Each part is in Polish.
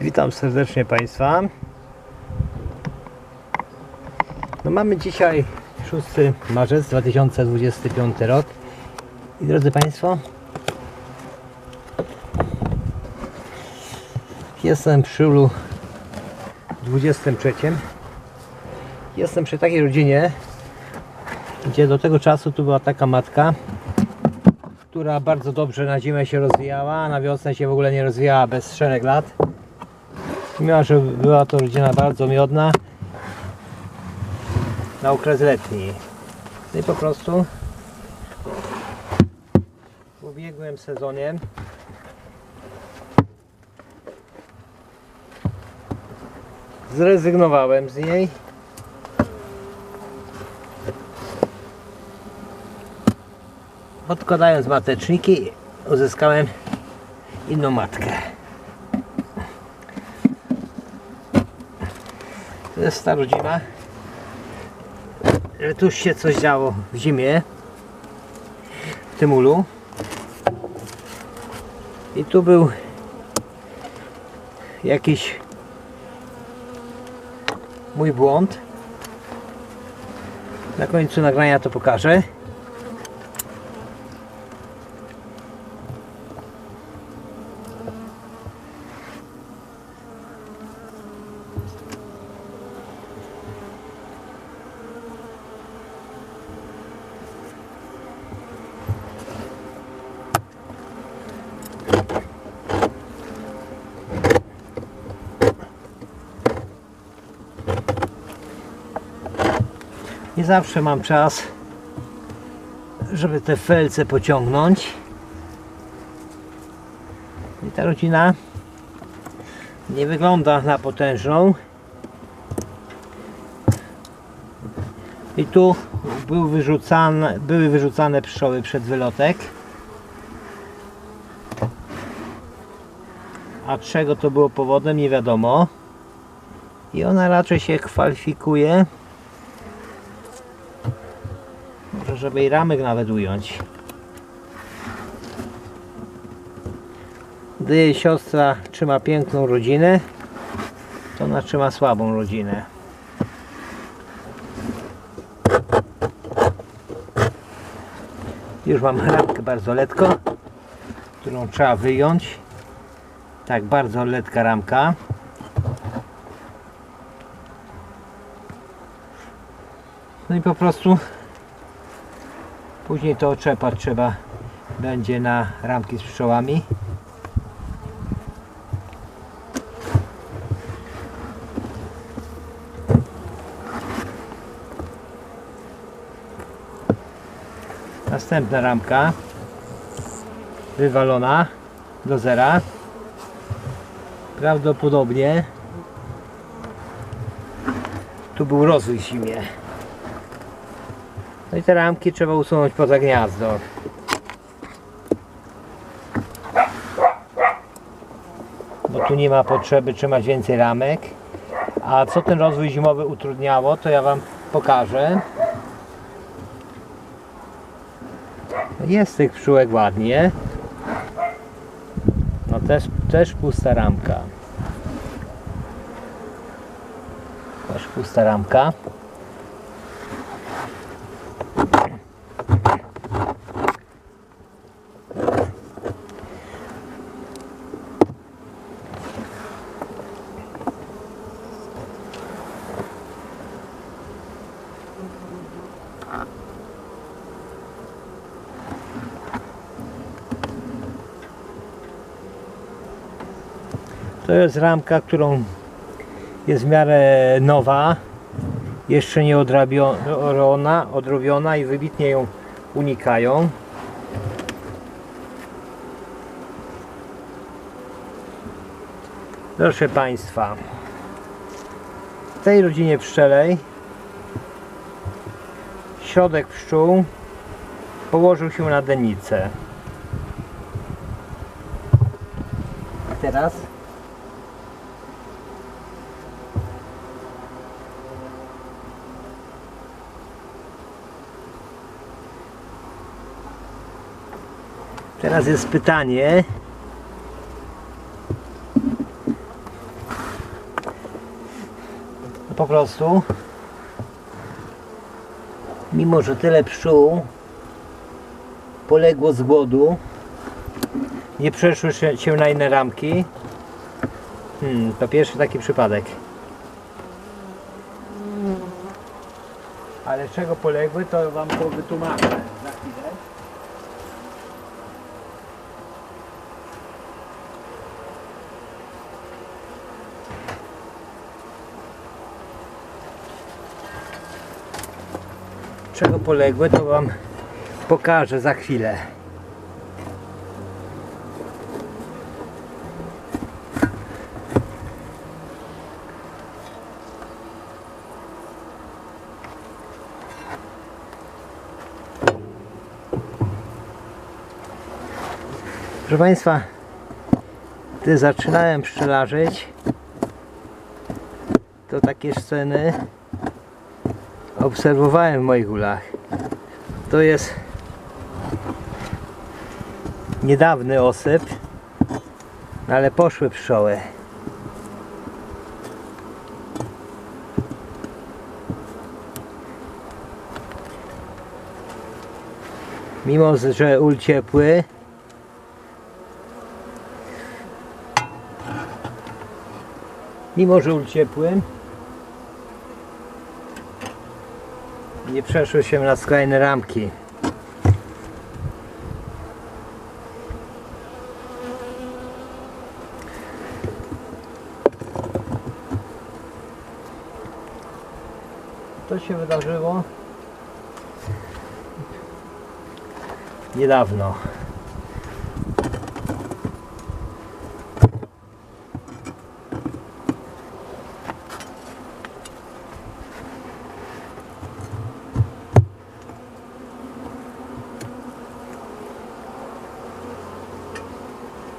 Witam serdecznie Państwa. No mamy dzisiaj 6 marzec 2025 rok i drodzy Państwo jestem przy ulu 23 jestem przy takiej rodzinie gdzie do tego czasu tu była taka matka która bardzo dobrze na zimę się rozwijała, na wiosnę się w ogóle nie rozwijała bez szereg lat. Mimo, że była to rodzina bardzo miodna na okres letni. No i po prostu w ubiegłym sezonie zrezygnowałem z niej Odkładając mateczniki uzyskałem inną matkę. Jest ta rodzina. że Tuż się coś działo w zimie w tym ulu. I tu był jakiś mój błąd. Na końcu nagrania to pokażę. Nie zawsze mam czas, żeby te felce pociągnąć. I ta rodzina nie wygląda na potężną. I tu był wyrzucane, były wyrzucane pszczoły przed wylotek. A czego to było powodem, nie wiadomo. I ona raczej się kwalifikuje może żeby i ramek nawet ująć. Gdy jej siostra trzyma piękną rodzinę, to ona trzyma słabą rodzinę. Już mam ramkę bardzo letko, którą trzeba wyjąć. Tak, bardzo letka ramka. No i po prostu Później to oczepać trzeba będzie na ramki z pszczołami. Następna ramka wywalona do zera. Prawdopodobnie tu był rozwój zimie. No i te ramki trzeba usunąć poza gniazdo. Bo tu nie ma potrzeby trzymać więcej ramek. A co ten rozwój zimowy utrudniało, to ja Wam pokażę. Jest tych pszczółek ładnie. No też, też pusta ramka. Też pusta ramka. To jest ramka, którą jest w miarę nowa, jeszcze nie odrabiona, odrobiona i wybitnie ją unikają. Proszę Państwa, w tej rodzinie pszczelej środek pszczół położył się na denicę. Teraz Teraz jest pytanie, po prostu mimo, że tyle pszczół poległo z głodu nie przeszły się, na inne ramki. Hmm, to pierwszy taki przypadek. Ale czego poległy to wam to wytłumaczę czego poległy, to Wam pokażę za chwilę. Proszę Państwa, gdy zaczynałem pszczelarzyć, to takie sceny obserwowałem w moich ulach. To jest niedawny osyp, no ale poszły pszczoły. Mimo, że ul ciepły, mimo, że ul ciepły, nie przeszły się na skrajne ramki. To się wydarzyło niedawno.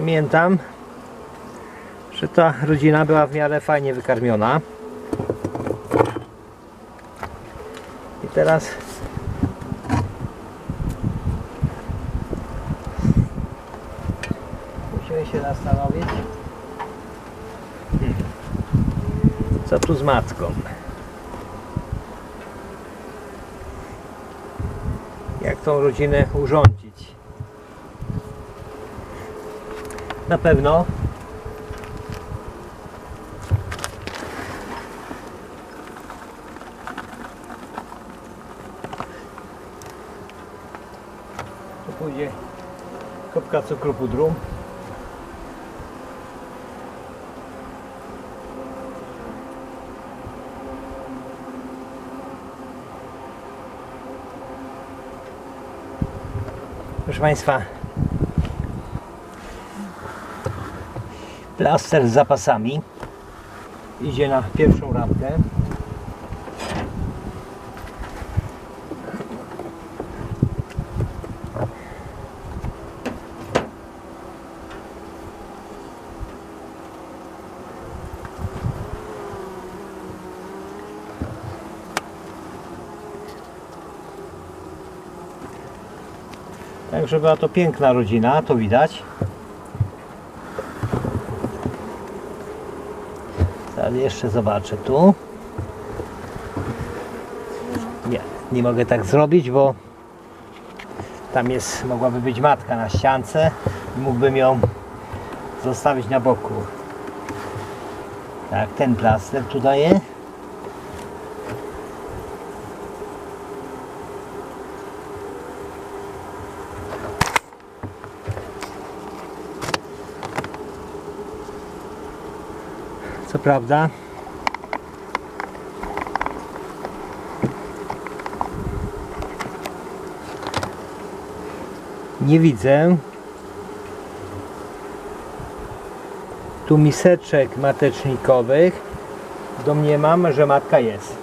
Pamiętam, że ta rodzina była w miarę fajnie wykarmiona. I teraz musimy się zastanowić, co tu z matką. Jak tą rodzinę urządzić. Na pewno. Tu pójdzie kopka cukru pudru. Proszę Państwa, plaster z zapasami idzie na pierwszą ramkę Także była to piękna rodzina, to widać. Teraz jeszcze zobaczę tu. Nie, nie mogę tak zrobić, bo tam jest, mogłaby być matka na ściance i mógłbym ją zostawić na boku. Tak, ten plaster tu daję. Co prawda. Nie widzę. Tu miseczek matecznikowych. Domniemam, że matka jest.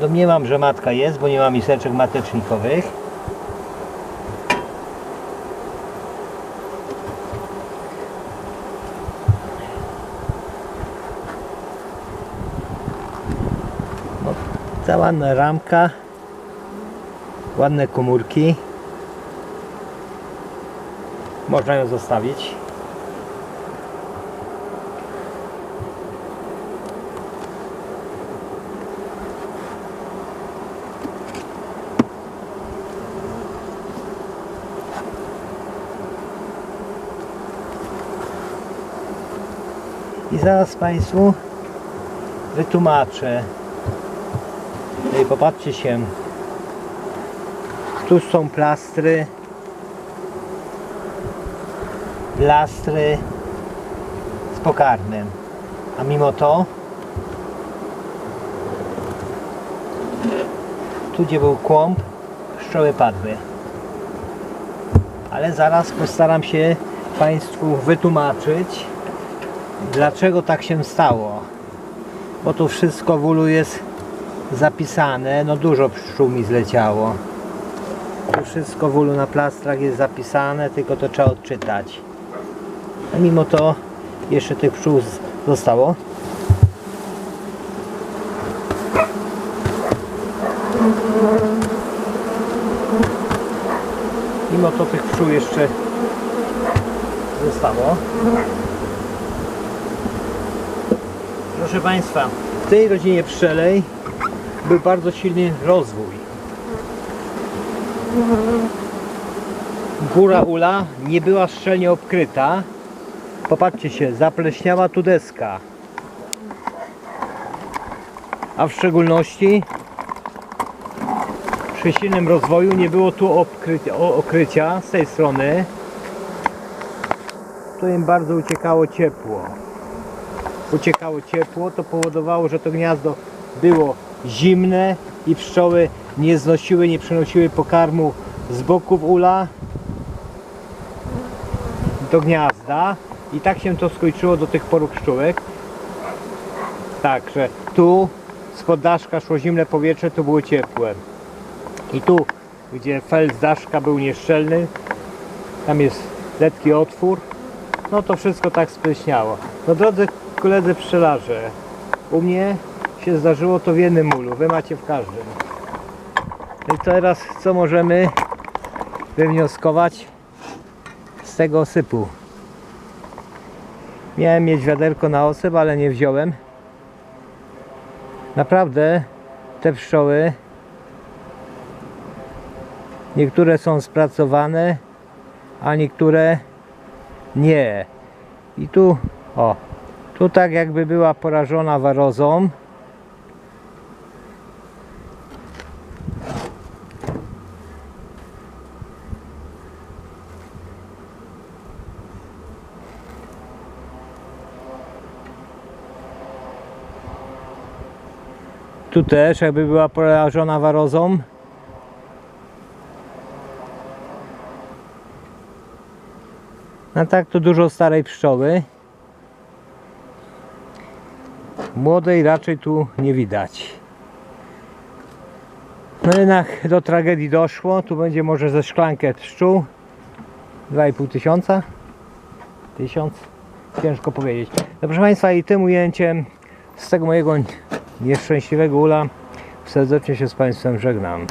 Domniemam, że matka jest, bo nie ma miseczek matecznikowych Ta ładna ramka. Ładne komórki. Można ją zostawić. i zaraz Państwu wytłumaczę i popatrzcie się. Tu są plastry. Plastry z pokarmem. A mimo to tu gdzie był kłąb pszczoły padły. Ale zaraz postaram się Państwu wytłumaczyć dlaczego tak się stało. Bo tu wszystko w ulu jest zapisane. No dużo pszczół mi zleciało. Tu wszystko w ulu na plastrach jest zapisane, tylko to trzeba odczytać. A mimo to jeszcze tych pszczół zostało. Mimo to tych pszczół jeszcze zostało. Proszę Państwa, w tej rodzinie pszczelej był bardzo silny rozwój. Góra ula nie była szczelnie obkryta. Popatrzcie się, zapleśniała tu deska. A w szczególności przy silnym rozwoju nie było tu obkrycia, okrycia z tej strony. To im bardzo uciekało ciepło uciekało ciepło, to powodowało, że to gniazdo było zimne i pszczoły nie znosiły, nie przynosiły pokarmu z boków ula do gniazda i tak się to skończyło do tych poru pszczółek. Tak, że tu spod daszka szło zimne powietrze, to było ciepłe. I tu, gdzie fel z daszka był nieszczelny, tam jest letki otwór, no to wszystko tak spleśniało. No drodzy koledzy pszczelarze, u mnie się zdarzyło to w jednym ulu, wy macie w każdym. No I teraz co możemy wywnioskować z tego osypu? Miałem mieć wiaderko na osyp, ale nie wziąłem. Naprawdę te pszczoły niektóre są spracowane, a niektóre nie. I tu, o, tu tak jakby była porażona warozą. Tu też jakby była porażona warozą. A tak to dużo starej pszczoły. Młodej raczej tu nie widać. No jednak do tragedii doszło. Tu będzie może ze szklankę pszczół. 2,5 tysiąca. Tysiąc. Ciężko powiedzieć. No proszę Państwa i tym ujęciem z tego mojego nieszczęśliwego ula serdecznie się z Państwem żegnam.